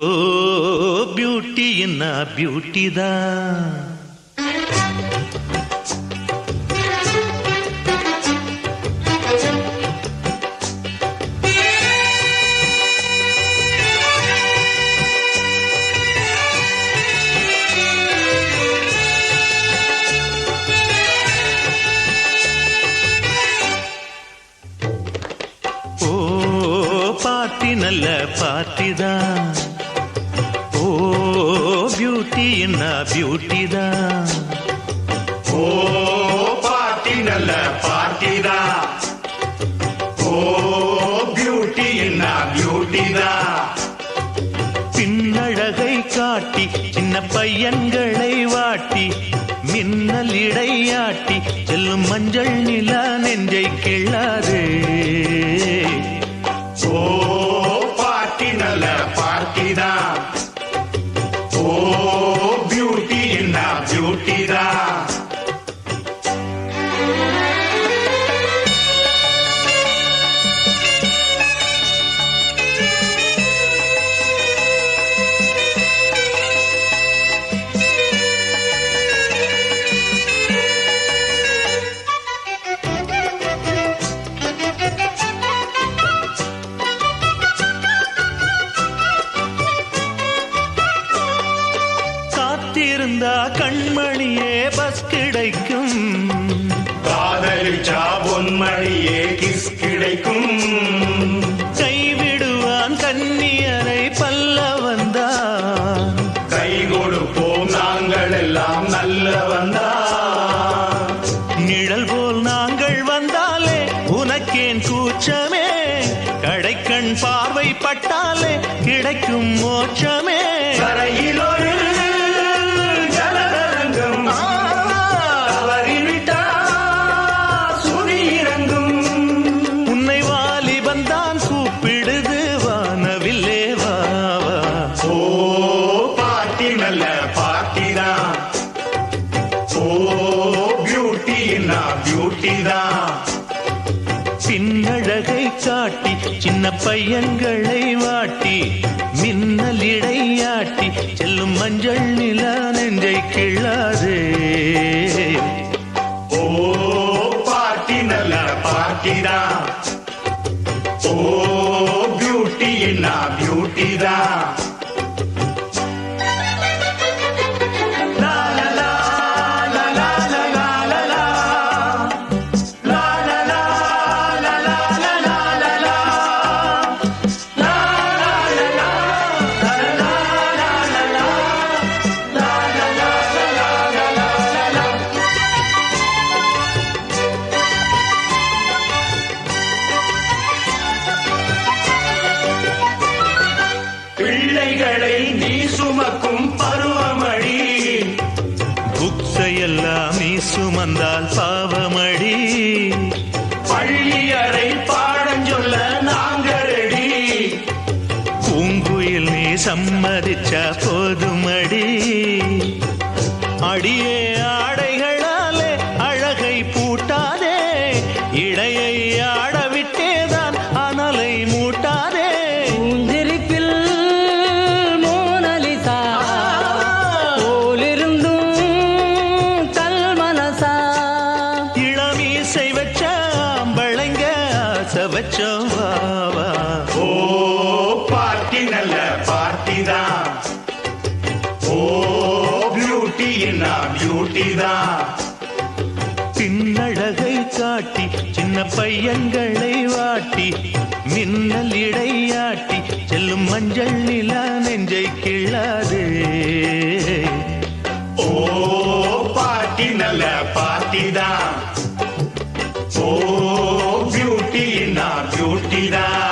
ஓ பியூட்டின்னா பியூட்டி தான் பார்ட்டி நல்ல பார்ட்டி தான் ஓ பியூட்டி தான் ஓ பாட்டி நல்ல பாட்டி தான் ஓ பியூட்டி என்ன பியூட்டி தான் பின்னழகை காட்டி சின்ன பையன்களை வாட்டி மின்னல் இடையாட்டி செல்லும் மஞ்சள் நில நெஞ்சை கிள்ளாதே. ஓ பாட்டி நல்ல பாட்டி காத்திருந்தா கண்மணியே பஸ் கிடைக்கும். காதலிச்சா பொன்மணியே கிஸ் கிடைக்கும். கைவிடுவான் கன்னியரை பல்ல வந்தான் கை கொடுப்போம் நாங்கள் எல்லாம் நல்லவன் தான் நிழல் போல் நாங்கள் வந்தாலே உனக்கேன் கூச்சமே. கடைக்கண் பார்வை பட்டாலே கிடைக்கும் மோட்சமே. கரையில் ஒரு பின்னழகை காட்டி சின்ன பையன்களை வாட்டி மின்னல் இடையாட்டி செல்லும் மஞ்சள் நில நெஞ்சை கிள்ளாதே ஓ பாட்டி நல்ல பாட்டி ஓ பியூட்டி என்ன பியூட்டி தான். சுமக்கும் பருவமழி புக்ஸையெல்லாம் நீ சுமந்தால் பாவமடி. பள்ளியறை பாடம் சொல்ல நாங்களடி பூங்குயில் நீ சம்மதிச்சா போதுமடி. அடியே வச்சோம் வா வா ஓ பார்ட்டி நல்ல பார்ட்டி தான். ஓ பியூட்டி என்ன பியூட்டி தான். பின்னழகை காட்டி சின்ன பையன்களை வாட்டி மின்னல் இடையாட்டி செல்லும் மஞ்சள் நில நெஞ்சை கிள்ளாதே சூட்டினார் சூட்டினார்